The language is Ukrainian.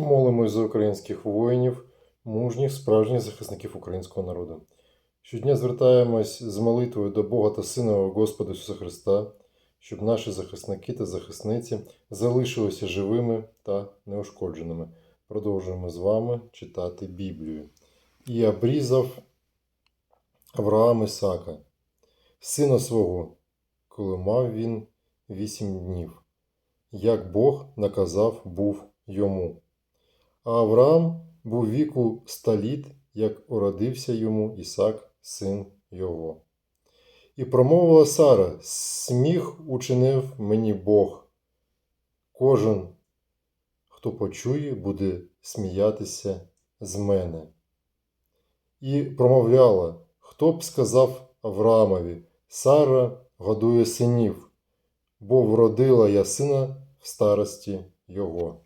Молимось за українських воїнів, мужніх, справжніх захисників українського народу. Щодня звертаємось з молитвою до Бога та Сина Господа Ісуса Христа, щоб наші захисники та захисниці залишилися живими та неушкодженими. Продовжуємо з вами читати Біблію. І обрізав Авраам Ісака, сина свого, коли мав він вісім днів, як Бог наказав був йому. А Авраам був віку ста літ, як уродився йому Ісак, син його. І промовила Сара: Сміх учинив мені Бог. Кожен, хто почує, буде сміятися з мене. І промовляла, хто б сказав Авраамові, Сара годує синів, бо вродила я сина в старості його.